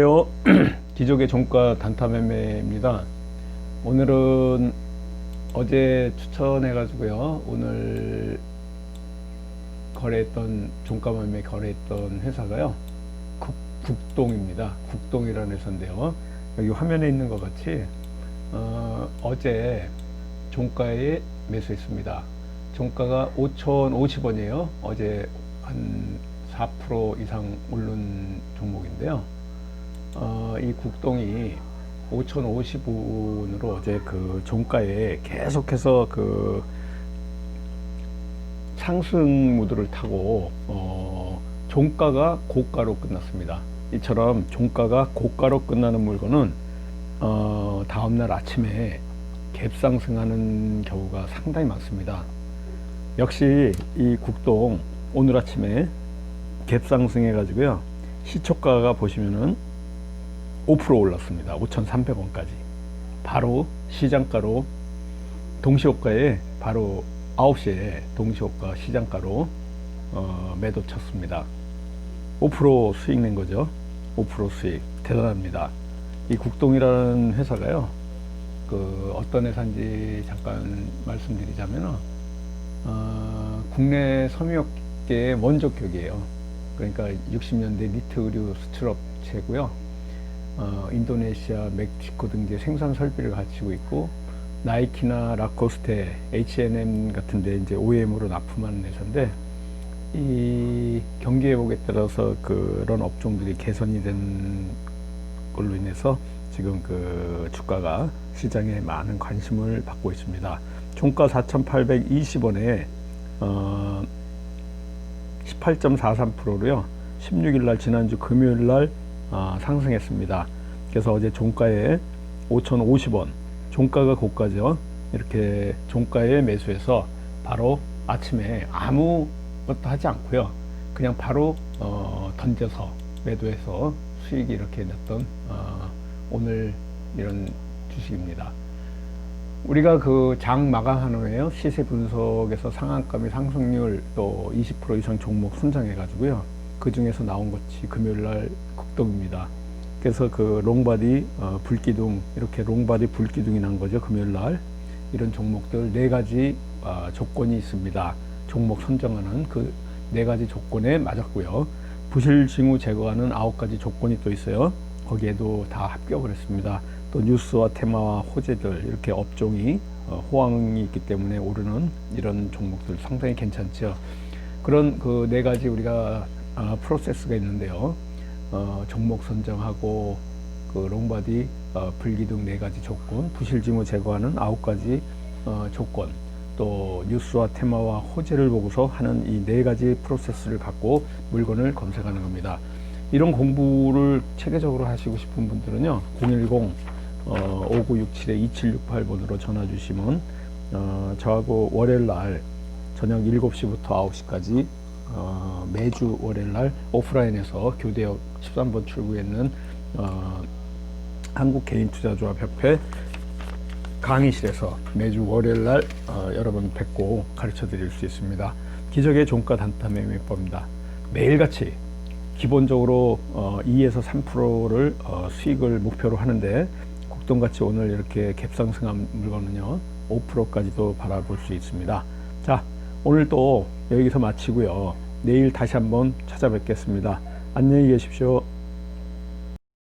안녕하세요. 기적의 종가 단타 매매입니다. 오늘은 어제 추천해가지고요. 오늘 거래했던 종가 매매 거래했던 회사가요. 국, 국동입니다. 국동이라는 회사인데요. 여기 화면에 있는 것 같이 어, 어제 종가에 매수했습니다. 종가가 5,050원이에요. 어제 한 4% 이상 오른 종목인데요. 어, 이 국동이 5,050원으로 어제 그 종가에 계속해서 그 상승 무드를 타고 어, 종가가 고가로 끝났습니다. 이처럼 종가가 고가로 끝나는 물건은 어, 다음날 아침에 갭상승하는 경우가 상당히 많습니다. 역시 이 국동 오늘 아침에 갭상승해 가지고요. 시초가가 보시면은 5% 올랐습니다. 5,300원까지. 바로 시장가로 동시호가에 바로 9시에 동시호가 시장가로 어, 매도 쳤습니다. 5% 수익 낸 거죠. 5% 수익 대단합니다. 이 국동이라는 회사가요. 그 어떤 회사인지 잠깐 말씀드리자면은 어, 국내 섬유업계의 원조격이에요. 그러니까 60년대 니트 의류 수출업체고요. 어, 인도네시아, 멕시코 등지에 생산 설비를 갖추고 있고 나이키나 라코스테, H&M 같은데 이제 OEM으로 납품하는 회사인데 이 경기 회복에 따라서 그런 업종들이 개선이 된 걸로 인해서 지금 그 주가가 시장에 많은 관심을 받고 있습니다. 종가 4,820원에 어, 18.43%로요. 16일 날 지난주 금요일 날 아, 상승했습니다. 그래서 어제 종가에 5,050원, 종가가 고가죠. 이렇게 종가에 매수해서 바로 아침에 아무것도 하지 않고요. 그냥 바로 어, 던져서 매도해서 수익이 이렇게 났던 어, 오늘 이런 주식입니다. 우리가 그 장 마감한 후에요 시세 분석에서 상한가 및 상승률 또 20% 이상 종목 선정해 가지고요 그 중에서 나온 것이 금요일 날 국동입니다. 그래서 그 롱바디 어, 불기둥 이렇게 롱바디 불기둥이 난 거죠 금요일 날 이런 종목들 네 가지 어, 조건이 있습니다. 종목 선정하는 그 네 가지 조건에 맞았고요. 부실 징후 제거하는 아홉 가지 조건이 또 있어요. 거기에도 다 합격을 했습니다. 또 뉴스와 테마와 호재들 이렇게 업종이 어, 호황이 있기 때문에 오르는 이런 종목들 상당히 괜찮죠. 그런 그 네 가지 우리가 아, 프로세스가 있는데요. 어, 종목 선정하고 그 롱바디 어, 불기둥 네 가지 조건, 부실징후 제거하는 아홉 가지 어, 조건, 또 뉴스와 테마와 호재를 보고서 하는 이 네 가지 프로세스를 갖고 물건을 검색하는 겁니다. 이런 공부를 체계적으로 하시고 싶은 분들은요, 010 어, 5967-2768번으로 전화 주시면 어, 저하고 월요일 날 저녁 7시부터 9시까지 어, 매주 월요일 날 오프라인에서 교대역 13번 출구에 있는 어, 한국개인투자조합협회 강의실에서 매주 월요일 날 어, 여러분 뵙고 가르쳐 드릴 수 있습니다. 기적의 종가 단타 매 매법입니다. 매일같이 기본적으로 어, 2에서 3%를 어, 수익을 목표로 하는데 국동같이 오늘 이렇게 갭상승한 물건은요 5%까지도 바라볼 수 있습니다. 자 오늘 또 여기서 마치고요 내일 다시 한번 찾아뵙겠습니다. 안녕히 계십시오.